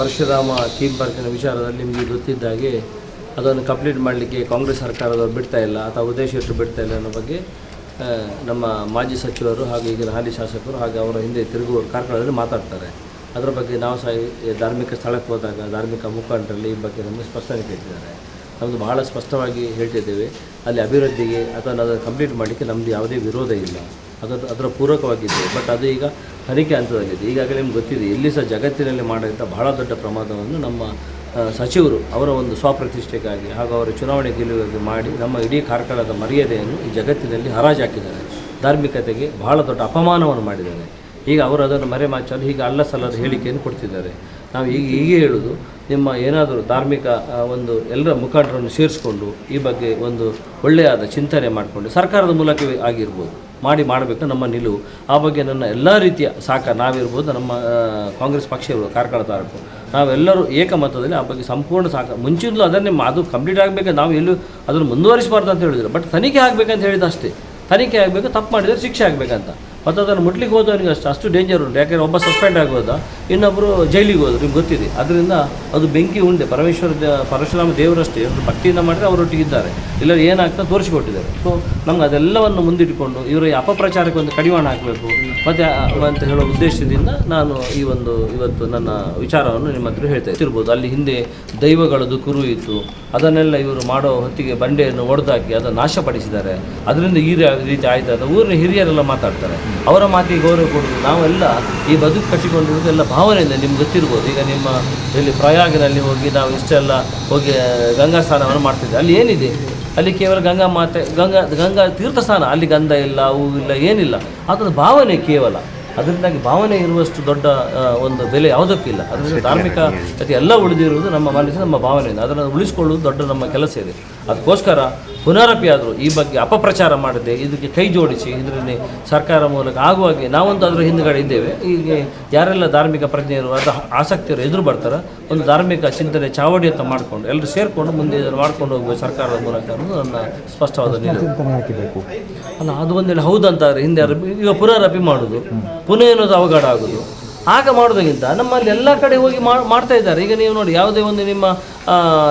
ಪರಶುರಾಮ ಪಾರ್ಕಿನ ವಿಚಾರದಲ್ಲಿ ನಿಮಗೆ ಗೊತ್ತಿದ್ದಾಗೆ ಅದನ್ನು ಕಂಪ್ಲೀಟ್ ಮಾಡಲಿಕ್ಕೆ ಕಾಂಗ್ರೆಸ್ ಸರ್ಕಾರದವರು ಬಿಡ್ತಾ ಇಲ್ಲ, ಅಥವಾ ಉದ್ದೇಶಿಟ್ಟು ಬಿಡ್ತಾ ಇಲ್ಲ ಅನ್ನೋ ಬಗ್ಗೆ ನಮ್ಮ ಮಾಜಿ ಸಚಿವರು ಹಾಗೂ ಈಗಿನ ಹಾಲಿ ಶಾಸಕರು ಹಾಗೆ ಅವರ ಹಿಂದೆ ತಿರುಗುವ ಕಾರ್ಕಳದಲ್ಲಿ ಮಾತಾಡ್ತಾರೆ. ಅದರ ಬಗ್ಗೆ ನಾವು ಸಹ ಧಾರ್ಮಿಕ ಸ್ಥಳಕ್ಕೆ ಹೋದಾಗ, ಧಾರ್ಮಿಕ ಮುಖಂಡರಲ್ಲಿ ಈ ಬಗ್ಗೆ ನಮಗೆ ಸ್ಪಷ್ಟನೆ ಕೇಳ್ತಿದ್ದಾರೆ. ನಮ್ಮದು ಬಹಳ ಸ್ಪಷ್ಟವಾಗಿ ಹೇಳ್ತಿದ್ದೇವೆ. ಅಲ್ಲಿ ಅಭಿವೃದ್ಧಿಗೆ ಅಥವಾ ಅದನ್ನು ಕಂಪ್ಲೀಟ್ ಮಾಡಲಿಕ್ಕೆ ನಮ್ಮದು ಯಾವುದೇ ವಿರೋಧ ಇಲ್ಲ. ಅದರ ಅದರ ಬಟ್ ಅದು ಈಗ ತನಿಖೆ ಹಂತದಲ್ಲಿದೆ ಈಗಾಗಲೇ ನಿಮ್ಗೆ ಗೊತ್ತಿದೆ, ಎಲ್ಲಿ ಸಹ ಜಗತ್ತಿನಲ್ಲಿ ಮಾಡಿದಂಥ ಬಹಳ ದೊಡ್ಡ ಪ್ರಮಾದವನ್ನು ನಮ್ಮ ಸಚಿವರು ಅವರ ಒಂದು ಸ್ವಪ್ರತಿಷ್ಠೆಗಾಗಿ ಹಾಗೂ ಅವರ ಚುನಾವಣೆ ಗೆಲುವಿಗಾಗಿ ಮಾಡಿ ನಮ್ಮ ಇಡೀ ಕಾರ್ಕಳದ ಮರ್ಯಾದೆಯನ್ನು ಈ ಜಗತ್ತಿನಲ್ಲಿ ಹರಾಜಾಕಿದ್ದಾರೆ. ಧಾರ್ಮಿಕತೆಗೆ ಬಹಳ ದೊಡ್ಡ ಅಪಮಾನವನ್ನು ಮಾಡಿದ್ದಾರೆ. ಈಗ ಅವರು ಅದನ್ನು ಮರೆಮಾಚಲು ಹೀಗೆ ಅಲ್ಲ ಸಲ್ಲದ ಹೇಳಿಕೆಯನ್ನು ಕೊಡ್ತಿದ್ದಾರೆ. ನಾವು ಈಗ ಹೀಗೆ ಹೇಳೋದು, ನಿಮ್ಮ ಏನಾದರೂ ಧಾರ್ಮಿಕ ಒಂದು ಎಲ್ಲರ ಮುಖಂಡರನ್ನು ಸೇರಿಸ್ಕೊಂಡು ಈ ಬಗ್ಗೆ ಒಂದು ಒಳ್ಳೆಯಾದ ಚಿಂತನೆ ಮಾಡಿಕೊಂಡು ಸರ್ಕಾರದ ಮೂಲಕವೇ ಆಗಿರ್ಬೋದು. ಮಾಡಿ ಮಾಡಬೇಕು ನಮ್ಮ ನಿಲುವು. ಆ ಬಗ್ಗೆ ನನ್ನ ಎಲ್ಲ ರೀತಿಯ ಸಾಕ ನಾವಿರ್ಬೋದು, ನಮ್ಮ ಕಾಂಗ್ರೆಸ್ ಪಕ್ಷ ಇರ್ಬೋದು ಕಾರ್ಕಳ ತಾಲೂಕು ನಾವೆಲ್ಲರೂ ಏಕಮತದಲ್ಲಿ ಆ ಬಗ್ಗೆ ಸಂಪೂರ್ಣ ಸಾಕ. ಮುಂಚಿನಲ್ಲೂ ಅದನ್ನೇ ಅದು ಕಂಪ್ಲೀಟ್ ಆಗಬೇಕು, ನಾವು ಎಲ್ಲೂ ಅದನ್ನು ಮುಂದುವರಿಸಬಾರ್ದು ಅಂತ ಹೇಳಿದ್ರು. ಬಟ್ ತನಿಖೆ ಆಗಬೇಕಂತ ಹೇಳಿದ ಅಷ್ಟೇ ತನಿಖೆ ಆಗಬೇಕು, ತಪ್ಪು ಮಾಡಿದರೆ ಶಿಕ್ಷೆ ಆಗಬೇಕಂತ. ಮತ್ತು ಅದನ್ನು ಮುಟ್ಲಿಕ್ಕೆ ಹೋದವನಿಗೆ ಅಷ್ಟು ಅಷ್ಟು ಡೇಂಜರ್ ಉಂಟು. ಯಾಕೆಂದರೆ ಒಬ್ಬ ಸಸ್ಪೆಂಡ್ ಆಗೋದ ಇನ್ನೊಬ್ಬರು ಜೈಲಿಗೆ ಹೋದ್ರು. ನಿಮ್ಗೆ ಗೊತ್ತಿದೆ. ಅದರಿಂದ ಅದು ಬೆಂಕಿ ಉಂಡೆ ಪರಮೇಶ್ವರ ಪರಶುರಾಮ ದೇವರಷ್ಟೇ. ಅವರು ಭಕ್ತಿಯಿಂದ ಮಾಡಿದರೆ ಅವರೊಟ್ಟಿಗೆ ಇದ್ದಾರೆ ಇಲ್ಲ ಏನಾಗ್ತದೆ? ತೋರಿಸಿಕೊಟ್ಟಿದ್ದಾರೆ. ಸೊ ನಮ್ಗೆ ಅದೆಲ್ಲವನ್ನು ಮುಂದಿಟ್ಟುಕೊಂಡು ಇವರ ಅಪಪ್ರಚಾರಕ್ಕೆ ಒಂದು ಕಡಿವಾಣ ಹಾಕಬೇಕು. ಮತ್ತು ಅಂತ ಹೇಳೋ ಉದ್ದೇಶದಿಂದ ನಾನು ಈ ಒಂದು ಇವತ್ತು ನನ್ನ ವಿಚಾರವನ್ನು ನಿಮ್ಮ ಹತ್ರ ಹೇಳ್ತಾ ಇರ್ಬೋದು. ಅಲ್ಲಿ ಹಿಂದೆ ದೈವಗಳದ್ದು ಕುರು ಇತ್ತು. ಅದನ್ನೆಲ್ಲ ಇವರು ಮಾಡೋ ಹೊತ್ತಿಗೆ ಬಂಡೆಯನ್ನು ಒಡೆದಾಕಿ ಅದನ್ನು ನಾಶಪಡಿಸಿದ್ದಾರೆ. ಅದರಿಂದ ಈ ರೀತಿ ಆಯಿತು. ಅಂತ ಊರಿನ ಹಿರಿಯರೆಲ್ಲ ಮಾತಾಡ್ತಾರೆ. ಅವರ ಮಾತಿಗೆ ಗೌರವ ಕೊಡುವುದು ನಾವೆಲ್ಲ ಈ ಬದುಕು ಕಟ್ಟಿಕೊಂಡಿರುವುದು ಎಲ್ಲ ಭಾವನೆಯಿಂದ ನಿಮ್ಗೆ ಗೊತ್ತಿರ್ಬೋದು. ಈಗ ನಿಮ್ಮ ಇಲ್ಲಿ ಪ್ರಯಾಗಿನಲ್ಲಿ ಹೋಗಿ ನಾವು ಇಷ್ಟೆಲ್ಲ ಹೋಗಿ ಗಂಗಾ ಸ್ನಾನವನ್ನು ಮಾಡ್ತಿದ್ದೆ ಅಲ್ಲಿ ಏನಿದೆ? ಅಲ್ಲಿ ಕೇವಲ ಗಂಗಾ ಮಾತೆ, ಗಂಗಾ ಗಂಗಾ ತೀರ್ಥ ಸ್ನಾನ. ಅಲ್ಲಿ ಗಂಧ ಇಲ್ಲ ಹೂ ಇಲ್ಲ, ಏನಿಲ್ಲ. ಅದರ ಭಾವನೆ ಕೇವಲ. ಅದರಿಂದಾಗಿ ಭಾವನೆ ಇರುವಷ್ಟು ದೊಡ್ಡ ಒಂದು ಬೆಲೆ ಯಾವುದಕ್ಕಿಲ್ಲ. ಅದರಿಂದ ಧಾರ್ಮಿಕ ಅತಿ. ಎಲ್ಲ ಉಳಿದಿರುವುದು ನಮ್ಮ ಮನಸ್ಸು ನಮ್ಮ ಭಾವನೆಯಿಂದ ಅದನ್ನು ಉಳಿಸಿಕೊಳ್ಳುವುದು ದೊಡ್ಡ ನಮ್ಮ ಕೆಲಸ ಇದೆ. ಅದಕ್ಕೋಸ್ಕರ ಪುನರಪಿ ಆದರೂ ಈ ಬಗ್ಗೆ ಅಪಪ್ರಚಾರ ಮಾಡದೆ ಇದಕ್ಕೆ ಕೈ ಜೋಡಿಸಿ ಇದರಲ್ಲಿ ಸರ್ಕಾರ ಮೂಲಕ ಆಗುವಾಗೆ ನಾವಂತೂ ಅದರ ಹಿಂದುಗಡೆ ಇದ್ದೇವೆ. ಈಗ ಯಾರೆಲ್ಲ ಧಾರ್ಮಿಕ ಪ್ರಜ್ಞೆಯರು ಅದು ಆಸಕ್ತಿಯರು ಎದುರು ಬರ್ತಾರೆ ಒಂದು ಧಾರ್ಮಿಕ ಚಿಂತನೆ ಚಾವಡಿ ಅಂತ ಮಾಡಿಕೊಂಡು ಎಲ್ಲರೂ ಸೇರಿಕೊಂಡು ಮುಂದೆ ಇದನ್ನು ಮಾಡ್ಕೊಂಡು ಹೋಗುವ ಸರ್ಕಾರದ ಮೂಲಕ ಅನ್ನೋದು ನನ್ನ ಸ್ಪಷ್ಟವಾದ ನಿಲುವು. ಅಲ್ಲ ಅದು ಒಂದೇಳಿ ಹೌದಂತಾರೆ ಹಿಂದೆ ಈಗ ಪುನರಪಿ ಮಾಡೋದು. ಪುನಃ ಏನೋದು ಅವಘಡ ಆಗೋದು. ಆಗ ಮಾಡೋದಕ್ಕಿಂತ ನಮ್ಮಲ್ಲಿ ಎಲ್ಲ ಕಡೆ ಹೋಗಿ ಮಾಡ್ತಾ ಇದ್ದಾರೆ. ಈಗ ನೀವು ನೋಡಿ, ಯಾವುದೇ ಒಂದು ನಿಮ್ಮ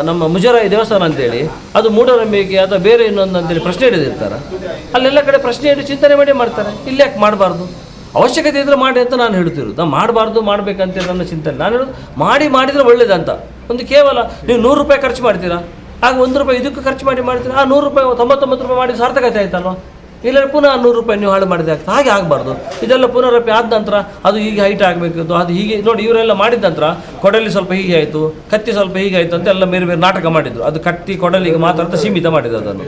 ನಮ್ಮ ಮುಜರಾಯಿ ದೇವಸ್ಥಾನ ಅಂತೇಳಿ, ಅದು ಮೂಢನಂಬಿಕೆ ಅಥವಾ ಬೇರೆ ಇನ್ನೊಂದು ಅಂತೇಳಿ ಪ್ರಶ್ನೆ ಹಿಡಿದಿರ್ತಾರೆ. ಅಲ್ಲೆಲ್ಲ ಕಡೆ ಪ್ರಶ್ನೆ ಹಿಡಿದು ಚಿಂತನೆ ಮಾಡಿ ಮಾಡ್ತಾರೆ. ಇಲ್ಲಿ ಯಾಕೆ ಮಾಡಬಾರ್ದು? ಅವಶ್ಯಕತೆ ಇದ್ರೆ ಮಾಡಿ ಅಂತ ನಾನು ಹೇಳ್ತಿರೋದು ನಾವು ಮಾಡಬಾರ್ದು, ಮಾಡಬೇಕಂತ ನನ್ನ ಚಿಂತನೆ. ನಾನು ಹೇಳೋದು ಮಾಡಿ ಮಾಡಿದರೆ ಒಳ್ಳೇದಂತ. ಒಂದು ಕೇವಲ, ನೀವು ನೂರು ರೂಪಾಯಿ ಖರ್ಚು ಮಾಡ್ತೀರಾ? ಆಗ ಒಂದು ರೂಪಾಯಿ ಇದಕ್ಕೆ ಖರ್ಚು ಮಾಡಿ ಮಾಡ್ತೀರಾ? ಆ ನೂರು ರೂಪಾಯಿ, ತೊಂಬತ್ತೊಂಬತ್ತು ರೂಪಾಯಿ ಮಾಡಿ ಸಾರ್ಥಕತೆ ಆಯ್ತಲ್ವಾ? ಇಲ್ಲ ಪುನಃ ನೂರು ರೂಪಾಯಿ ನೀವು ಹಾಳು ಮಾಡಿದೆ ಆಗ್ತದೆ. ಹಾಗೆ ಆಗಬಾರ್ದು. ಇದೆಲ್ಲ ಪುನರಪಿ ಆದ ನಂತರ ಅದು ಹೀಗೆ ಹೈಟ್ ಆಗಬೇಕಿತ್ತು ಅದು ಹೀಗೆ, ನೋಡಿ ಇವರೆಲ್ಲ ಮಾಡಿದ ನಂತರ ಕೊಡಲಿ ಸ್ವಲ್ಪ ಹೀಗೆ ಆಯಿತು, ಕತ್ತಿ ಸ್ವಲ್ಪ ಹೀಗೆ ಆಯಿತು ಅಂತ ಎಲ್ಲ ಬೇರೆ ಬೇರೆ ನಾಟಕ ಮಾಡಿದ್ರು. ಅದು ಕತ್ತಿ, ಕೊಡಲಿಗೆ ಮಾತ್ರ ಅಂತ ಸೀಮಿತ ಮಾಡಿದ್ದು ಅದನ್ನು.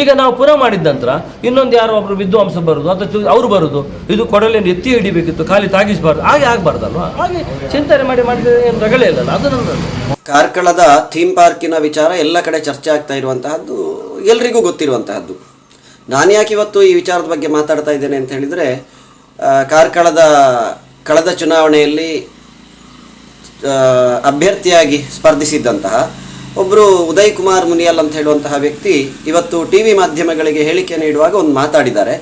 ಈಗ ನಾವು ಪುನಃ ಮಾಡಿದ ನಂತರ ಇನ್ನೊಂದು ಯಾರೋ ಒಬ್ರು ವಿದ್ವಾಂಸ ಬರುದು, ಅಥವಾ ಅವರು ಬರುದು, ಇದು ಕೊಡಲಿಯನ್ನು ಎತ್ತಿ ಹಿಡಿಬೇಕಿತ್ತು, ಖಾಲಿ ತಾಗಿಸಬಾರ್ದು. ಹಾಗೆ ಆಗಬಾರ್ದಲ್ವಾ? ಹಾಗೆ ಚಿಂತನೆ ಮಾಡಿ ಮಾಡಿದ್ರೆ ಏನು ರಗಳೇ ಇಲ್ಲಲ್ಲ, ಅದು ಕಾರ್ಕಳದ ಥೀಮ್ ಪಾರ್ಕಿನ ವಿಚಾರ ಎಲ್ಲ ಕಡೆ ಚರ್ಚೆ ಆಗ್ತಾ ಇರುವಂತಹದ್ದು, ಎಲ್ರಿಗೂ ಗೊತ್ತಿರುವಂತಹದ್ದು. ನಾನು ಯಾಕೆ ಇವತ್ತು ಈ ವಿಚಾರದ ಬಗ್ಗೆ ಮಾತಾಡ್ತಾ ಇದ್ದೇನೆ ಅಂತ ಹೇಳಿದರೆ ಕಾರ್ಕಳದ ಕಳೆದ ಚುನಾವಣೆಯಲ್ಲಿ ಅಭ್ಯರ್ಥಿಯಾಗಿ ಸ್ಪರ್ಧಿಸಿದ್ದಂತಹ ಒಬ್ಬರು ಉದಯ್ ಕುಮಾರ್ ಮುನಿಯಲ್ ಅಂತ ಹೇಳುವಂತಹ ವ್ಯಕ್ತಿ ಇವತ್ತು ಟಿ ವಿ ಮಾಧ್ಯಮಗಳಿಗೆ ಹೇಳಿಕೆ ನೀಡುವಾಗ ಒಂದು ಮಾತಾಡಿದ್ದಾರೆ.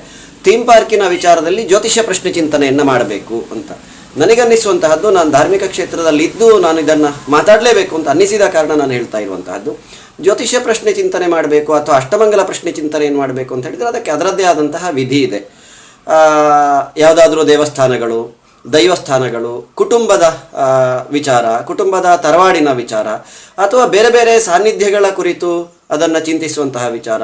ಥೀಮ್ ಪಾರ್ಕಿನ ವಿಚಾರದಲ್ಲಿ ಜ್ಯೋತಿಷ್ಯ ಪ್ರಶ್ನೆ ಚಿಂತನೆಯನ್ನು ಮಾಡಬೇಕು ಅಂತ. ನನಗನ್ನಿಸುವಂತಹದ್ದು ನಾನು ಧಾರ್ಮಿಕ ಕ್ಷೇತ್ರದಲ್ಲಿ ಇದ್ದು ನಾನು ಇದನ್ನು ಮಾತಾಡಲೇಬೇಕು ಅಂತ ಅನ್ನಿಸಿದ ಕಾರಣ ನಾನು ಹೇಳ್ತಾ ಇರುವಂತಹದ್ದು. ಜ್ಯೋತಿಷ್ಯ ಪ್ರಶ್ನೆ ಚಿಂತನೆ ಮಾಡಬೇಕು ಅಥವಾ ಅಷ್ಟಮಂಗಲ ಪ್ರಶ್ನೆ ಚಿಂತನೆ ಏನು ಮಾಡಬೇಕು ಅಂತ ಹೇಳಿದರೆ ಅದಕ್ಕೆ ಅದರದ್ದೇ ಆದಂತಹ ವಿಧಿ ಇದೆ. ಯಾವುದಾದ್ರೂ ದೇವಸ್ಥಾನಗಳು ದೈವಸ್ಥಾನಗಳು ಕುಟುಂಬದ ವಿಚಾರ, ಕುಟುಂಬದ ತರವಾಡಿನ ವಿಚಾರ, ಅಥವಾ ಬೇರೆ ಬೇರೆ ಸಾನ್ನಿಧ್ಯಗಳ ಕುರಿತು ಅದನ್ನು ಚಿಂತಿಸುವಂತಹ ವಿಚಾರ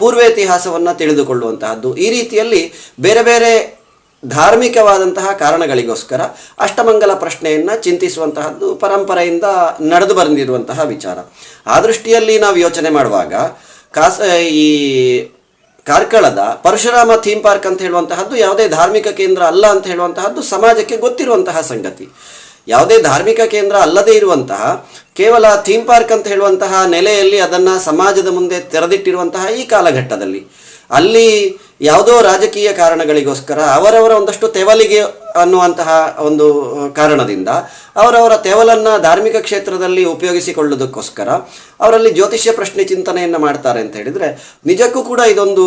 ಪೂರ್ವೇತಿಹಾಸವನ್ನು ತಿಳಿದುಕೊಳ್ಳುವಂತಹದ್ದು. ಈ ರೀತಿಯಲ್ಲಿ ಬೇರೆ ಬೇರೆ ಧಾರ್ಮಿಕವಾದಂತಹ ಕಾರಣಗಳಿಗೋಸ್ಕರ ಅಷ್ಟಮಂಗಲ ಪ್ರಶ್ನೆಯನ್ನು ಚಿಂತಿಸುವಂತಹದ್ದು ಪರಂಪರೆಯಿಂದ ನಡೆದು ಬಂದಿರುವಂತಹ ವಿಚಾರ. ಆ ದೃಷ್ಟಿಯಲ್ಲಿ ನಾವು ಯೋಚನೆ ಮಾಡುವಾಗ, ಕಾಸ, ಈ ಕಾರ್ಕಳದ ಪರಶುರಾಮ ಥೀಮ್ ಪಾರ್ಕ್ ಅಂತ ಹೇಳುವಂತಹದ್ದು ಯಾವುದೇ ಧಾರ್ಮಿಕ ಕೇಂದ್ರ ಅಲ್ಲ ಅಂತ ಹೇಳುವಂತಹದ್ದು ಸಮಾಜಕ್ಕೆ ಗೊತ್ತಿರುವಂತಹ ಸಂಗತಿ. ಯಾವುದೇ ಧಾರ್ಮಿಕ ಕೇಂದ್ರ ಅಲ್ಲದೇ ಇರುವಂತಹ, ಕೇವಲ ಥೀಮ್ ಪಾರ್ಕ್ ಅಂತ ಹೇಳುವಂತಹ ನೆಲೆಯಲ್ಲಿ ಅದನ್ನು ಸಮಾಜದ ಮುಂದೆ ತೆರೆದಿಟ್ಟಿರುವಂತಹ ಈ ಕಾಲಘಟ್ಟದಲ್ಲಿ. ಅಲ್ಲಿ ಯಾವುದೋ ರಾಜಕೀಯ ಕಾರಣಗಳಿಗೋಸ್ಕರ ಅವರವರ ಒಂದಷ್ಟು ತೆವಲಿಗೆ ಅನ್ನುವಂತಹ ಒಂದು ಕಾರಣದಿಂದ ಅವರವರ ತೆವಲನ್ನು ಧಾರ್ಮಿಕ ಕ್ಷೇತ್ರದಲ್ಲಿ ಉಪಯೋಗಿಸಿಕೊಳ್ಳೋದಕ್ಕೋಸ್ಕರ ಅವರಲ್ಲಿ ಜ್ಯೋತಿಷ್ಯ ಪ್ರಶ್ನೆ ಚಿಂತನೆಯನ್ನು ಮಾಡ್ತಾರೆ ಅಂತ ಹೇಳಿದರೆ ನಿಜಕ್ಕೂ ಕೂಡ ಇದೊಂದು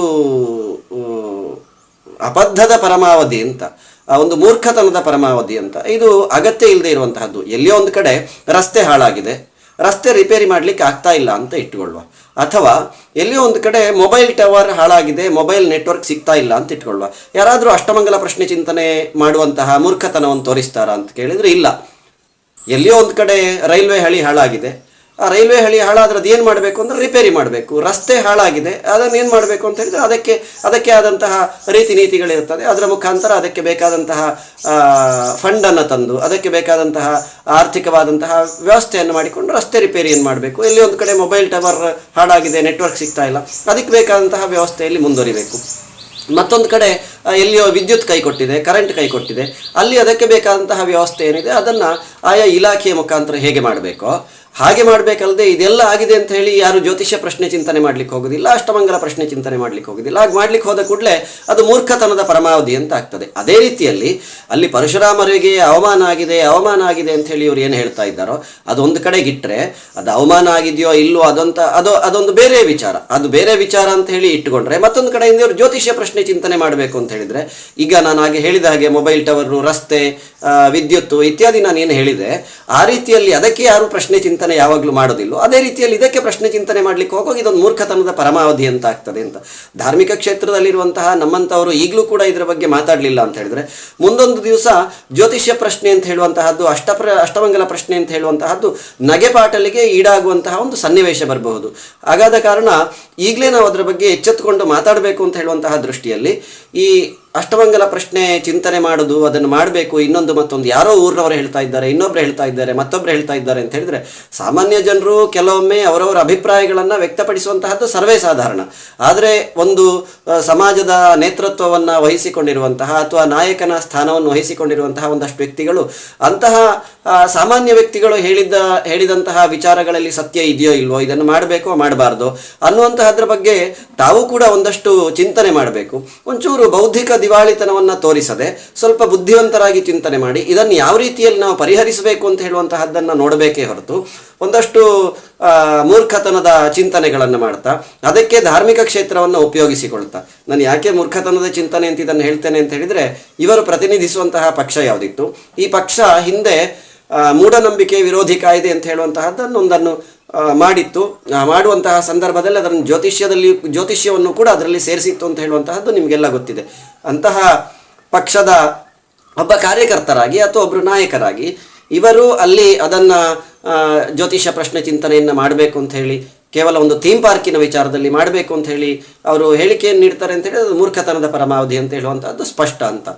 ಅಬದ್ಧದ ಪರಮಾವಧಿ ಅಂತ ಒಂದು ಮೂರ್ಖತನದ ಪರಮಾವಧಿ ಅಂತ. ಇದು ಅಗತ್ಯ ಇಲ್ಲದೆ ಇರುವಂತಹದ್ದು. ಎಲ್ಲಿಯೋ ಒಂದು ಕಡೆ ರಸ್ತೆ ಹಾಳಾಗಿದೆ. ರಸ್ತೆ ರಿಪೇರಿ ಮಾಡಲಿಕ್ಕೆ ಆಗ್ತಾ ಇಲ್ಲ ಅಂತ ಇಟ್ಕೊಳ್ಳುವ ಅಥವಾ ಎಲ್ಲಿಯೋ ಒಂದು ಕಡೆ ಮೊಬೈಲ್ ಟವರ್ ಹಾಳಾಗಿದೆ ಮೊಬೈಲ್ ನೆಟ್ವರ್ಕ್ ಸಿಗ್ತಾ ಇಲ್ಲ ಅಂತ ಇಟ್ಕೊಳ್ಳುವ. ಯಾರಾದರೂ ಅಷ್ಟಮಂಗಲ ಪ್ರಶ್ನೆ ಚಿಂತನೆ ಮಾಡುವಂತಹ ಮೂರ್ಖತನವನ್ನು ತೋರಿಸ್ತಾರಾ ಅಂತ ಕೇಳಿದರೆ ಇಲ್ಲ. ಎಲ್ಲಿಯೋ ಒಂದು ಕಡೆ ರೈಲ್ವೆ ಹಳಿ ಹಾಳಾಗಿದೆ ರೈಲ್ವೆ ಹಳಿ ಹಾಳಾದ್ರೆ ಅದೇನು ಮಾಡಬೇಕು ಅಂದರೆ ರಿಪೇರಿ ಮಾಡಬೇಕು. ರಸ್ತೆ ಹಾಳಾಗಿದೆ ಅದನ್ನು ಏನು ಮಾಡಬೇಕು ಅಂತ ಹೇಳಿದರೆ ಅದಕ್ಕೆ ಅದಕ್ಕೆ ಆದಂತಹ ರೀತಿ ನೀತಿಗಳಿರ್ತದೆ ಅದರ ಮುಖಾಂತರ ಅದಕ್ಕೆ ಬೇಕಾದಂತಹ ಫಂಡನ್ನು ತಂದು ಅದಕ್ಕೆ ಬೇಕಾದಂತಹ ಆರ್ಥಿಕವಾದಂತಹ ವ್ಯವಸ್ಥೆಯನ್ನು ಮಾಡಿಕೊಂಡು ರಸ್ತೆ ರಿಪೇರಿಯನ್ನು ಮಾಡಬೇಕು. ಇಲ್ಲಿ ಒಂದು ಕಡೆ ಮೊಬೈಲ್ ಟವರ್ ಹಾಳಾಗಿದೆ ನೆಟ್ವರ್ಕ್ ಸಿಗ್ತಾ ಇಲ್ಲ. ಅದಕ್ಕೆ ಬೇಕಾದಂತಹ ವ್ಯವಸ್ಥೆಯಲ್ಲಿ ಮುಂದುವರಿಬೇಕು. ಮತ್ತೊಂದು ಕಡೆ ಆ, ಎಲ್ಲಿಯೋ ವಿದ್ಯುತ್ ಕೈ ಕೊಟ್ಟಿದೆ ಕರೆಂಟ್ ಕೈ ಕೊಟ್ಟಿದೆ. ಅಲ್ಲಿ ಅದಕ್ಕೆ ಬೇಕಾದಂತಹ ವ್ಯವಸ್ಥೆ ಏನಿದೆ ಅದನ್ನು ಆಯಾ ಇಲಾಖೆಯ ಮುಖಾಂತರ ಹೇಗೆ ಮಾಡಬೇಕೋ ಹಾಗೆ ಮಾಡಬೇಕಲ್ಲದೆ ಇದೆಲ್ಲ ಆಗಿದೆ ಅಂತ ಹೇಳಿ ಯಾರು ಜ್ಯೋತಿಷ್ಯ ಪ್ರಶ್ನೆ ಚಿಂತನೆ ಮಾಡಲಿಕ್ಕೆ ಹೋಗೋದಿಲ್ಲ, ಅಷ್ಟಮಂಗಲ ಪ್ರಶ್ನೆ ಚಿಂತನೆ ಮಾಡಲಿಕ್ಕೆ ಹೋಗೋದಿಲ್ಲ. ಹಾಗೆ ಮಾಡ್ಲಿಕ್ಕೆ ಹೋದ ಕೂಡಲೇ ಅದು ಮೂರ್ಖತನದ ಪರಮಾವಧಿ ಅಂತ ಆಗ್ತದೆ. ಅದೇ ರೀತಿಯಲ್ಲಿ ಅಲ್ಲಿ ಪರಶುರಾಮರಿಗೆ ಅವಮಾನ ಆಗಿದೆ ಅವಮಾನ ಆಗಿದೆ ಅಂತ ಹೇಳಿ ಇವ್ರು ಏನು ಹೇಳ್ತಾ ಇದ್ದಾರೋ, ಅದೊಂದು ಕಡೆಗಿಟ್ಟರೆ ಅದು ಅವಮಾನ ಆಗಿದೆಯೋ ಇಲ್ಲೋ ಅದಂತ, ಅದು, ಅದೊಂದು ಬೇರೆ ವಿಚಾರ. ಅದು ಬೇರೆ ವಿಚಾರ ಅಂತ ಹೇಳಿ ಇಟ್ಟುಕೊಂಡ್ರೆ ಮತ್ತೊಂದು ಕಡೆಯಿಂದ ಇವರು ಜ್ಯೋತಿಷ್ಯ ಪ್ರಶ್ನೆ ಚಿಂತನೆ ಮಾಡಬೇಕು ಅಂತ ಹೇಳಿದ್ರೆ, ಈಗ ನಾನು ಹಾಗೆ ಹೇಳಿದ ಹಾಗೆ ಮೊಬೈಲ್ ಟವರು ರಸ್ತೆ ವಿದ್ಯುತ್ ಇತ್ಯಾದಿ ನಾನು ಏನು ಹೇಳಿದೆ, ಆ ರೀತಿಯಲ್ಲಿ ಅದಕ್ಕೆ ಯಾರು ಪ್ರಶ್ನೆ ಚಿಂತನೆ ಯಾವಾಗಲೂ ಮಾಡೋದಿಲ್ಲೋ ಅದೇ ರೀತಿಯಲ್ಲಿ ಇದಕ್ಕೆ ಪ್ರಶ್ನೆ ಚಿಂತನೆ ಮಾಡ್ಲಿಕ್ಕೆ ಹೋಗೋಗಿ ಇದೊಂದು ಮೂರ್ಖತನದ ಪರಮಾವಧಿ ಅಂತ ಆಗ್ತದೆ ಅಂತ. ಧಾರ್ಮಿಕ ಕ್ಷೇತ್ರದಲ್ಲಿರುವಂತಹ ನಮ್ಮಂಥವರು ಈಗಲೂ ಕೂಡ ಇದರ ಬಗ್ಗೆ ಮಾತಾಡಲಿಲ್ಲ ಅಂತ ಹೇಳಿದ್ರೆ, ಮುಂದೊಂದು ದಿವಸ ಜ್ಯೋತಿಷ್ಯ ಪ್ರಶ್ನೆ ಅಂತ ಹೇಳುವಂತಹದ್ದು ಅಷ್ಟಪ್ರ ಅಷ್ಟಮಂಗಲ ಪ್ರಶ್ನೆ ಅಂತ ಹೇಳುವಂತಹದ್ದು ನಗೆಪಾಟಲಿಗೆ ಈಡಾಗುವಂತಹ ಒಂದು ಸನ್ನಿವೇಶ ಬರಬಹುದು. ಹಾಗಾದ ಕಾರಣ ಈಗಲೇ ನಾವು ಅದರ ಬಗ್ಗೆ ಎಚ್ಚೆತ್ತುಕೊಂಡು ಮಾತಾಡಬೇಕು ಅಂತ ಹೇಳುವಂತಹ ದೃಷ್ಟಿಯಲ್ಲಿ ಈ ಅಷ್ಟಮಂಗಲ ಪ್ರಶ್ನೆ ಚಿಂತನೆ ಮಾಡೋದು, ಅದನ್ನು ಮಾಡಬೇಕು. ಇನ್ನೊಂದು ಮತ್ತೊಂದು ಯಾರೋ ಊರಿನವರು ಹೇಳ್ತಾ ಇದ್ದಾರೆ, ಇನ್ನೊಬ್ರು ಹೇಳ್ತಾ ಇದ್ದಾರೆ, ಮತ್ತೊಬ್ರು ಹೇಳ್ತಾ ಇದ್ದಾರೆ ಅಂತ ಹೇಳಿದ್ರೆ, ಸಾಮಾನ್ಯ ಜನರು ಕೆಲವೊಮ್ಮೆ ಅವರವರ ಅಭಿಪ್ರಾಯಗಳನ್ನು ವ್ಯಕ್ತಪಡಿಸುವಂತಹದ್ದು ಸರ್ವೇ ಸಾಧಾರಣ. ಆದರೆ ಒಂದು ಸಮಾಜದ ನೇತೃತ್ವವನ್ನು ವಹಿಸಿಕೊಂಡಿರುವಂತಹ ಅಥವಾ ನಾಯಕನ ಸ್ಥಾನವನ್ನು ವಹಿಸಿಕೊಂಡಿರುವಂತಹ ಒಂದಷ್ಟು ವ್ಯಕ್ತಿಗಳು, ಅಂತಹ ಸಾಮಾನ್ಯ ವ್ಯಕ್ತಿಗಳು ಹೇಳಿದ್ದ ಹೇಳಿದಂತಹ ವಿಚಾರಗಳಲ್ಲಿ ಸತ್ಯ ಇದೆಯೋ ಇಲ್ವೋ, ಇದನ್ನು ಮಾಡಬೇಕೋ ಮಾಡಬಾರ್ದು ಅನ್ನುವಂತಹದ್ರ ಬಗ್ಗೆ ತಾವು ಕೂಡ ಒಂದಷ್ಟು ಚಿಂತನೆ ಮಾಡಬೇಕು. ಒಂಚೂರು ಬೌದ್ಧಿಕ ದಿವಾಳಿತನವನ್ನು ತೋರಿಸದೆ ಸ್ವಲ್ಪ ಬುದ್ಧಿವಂತರಾಗಿ ಚಿಂತನೆ ಮಾಡಿ ಇದನ್ನು ಯಾವ ರೀತಿಯಲ್ಲಿ ನಾವು ಪರಿಹರಿಸಬೇಕು ಅಂತ ಹೇಳುವಂತಹದ್ದನ್ನು ನೋಡಬೇಕೇ ಹೊರತು ಒಂದಷ್ಟು ಮೂರ್ಖತನದ ಚಿಂತನೆಗಳನ್ನು ಮಾಡ್ತಾ ಅದಕ್ಕೆ ಧಾರ್ಮಿಕ ಕ್ಷೇತ್ರವನ್ನು ಉಪಯೋಗಿಸಿಕೊಳ್ತಾ. ನಾನು ಯಾಕೆ ಮೂರ್ಖತನದ ಚಿಂತನೆ ಅಂತ ಇದನ್ನು ಹೇಳ್ತೇನೆ ಅಂತ ಹೇಳಿದರೆ ಇವರು ಪ್ರತಿನಿಧಿಸುವಂತಹ ಪಕ್ಷ ಯಾವುದಿತ್ತು? ಈ ಪಕ್ಷ ಹಿಂದೆ ಮೂಢನಂಬಿಕೆ ವಿರೋಧಿ ಕಾಯ್ದೆ ಅಂತ ಹೇಳುವಂತಹದ್ದನ್ನು ಒಂದನ್ನು ಮಾಡಿತ್ತು. ಮಾಡುವಂತಹ ಸಂದರ್ಭದಲ್ಲಿ ಅದನ್ನು ಜ್ಯೋತಿಷ್ಯದಲ್ಲಿ, ಜ್ಯೋತಿಷ್ಯವನ್ನು ಕೂಡ ಅದರಲ್ಲಿ ಸೇರಿಸಿತ್ತು ಅಂತ ಹೇಳುವಂತಹದ್ದು ನಿಮಗೆಲ್ಲ ಗೊತ್ತಿದೆ. ಅಂತಹ ಪಕ್ಷದ ಒಬ್ಬ ಕಾರ್ಯಕರ್ತರಾಗಿ ಅಥವಾ ಒಬ್ಬರು ನಾಯಕರಾಗಿ ಇವರು ಅಲ್ಲಿ ಅದನ್ನು ಜ್ಯೋತಿಷ್ಯ ಪ್ರಶ್ನೆ ಚಿಂತನೆಯನ್ನು ಮಾಡಬೇಕು ಅಂತ ಹೇಳಿ, ಕೇವಲ ಒಂದು ಥೀಮ್ ಪಾರ್ಕಿನ ವಿಚಾರದಲ್ಲಿ ಮಾಡಬೇಕು ಅಂತ ಹೇಳಿ ಅವರು ಹೇಳಿಕೆಯನ್ನು ನೀಡ್ತಾರೆ ಅಂತ ಹೇಳಿ ಅದು ಮೂರ್ಖತನದ ಪರಮಾವಧಿ ಅಂತ ಹೇಳುವಂಥದ್ದು ಸ್ಪಷ್ಟ ಅಂತ.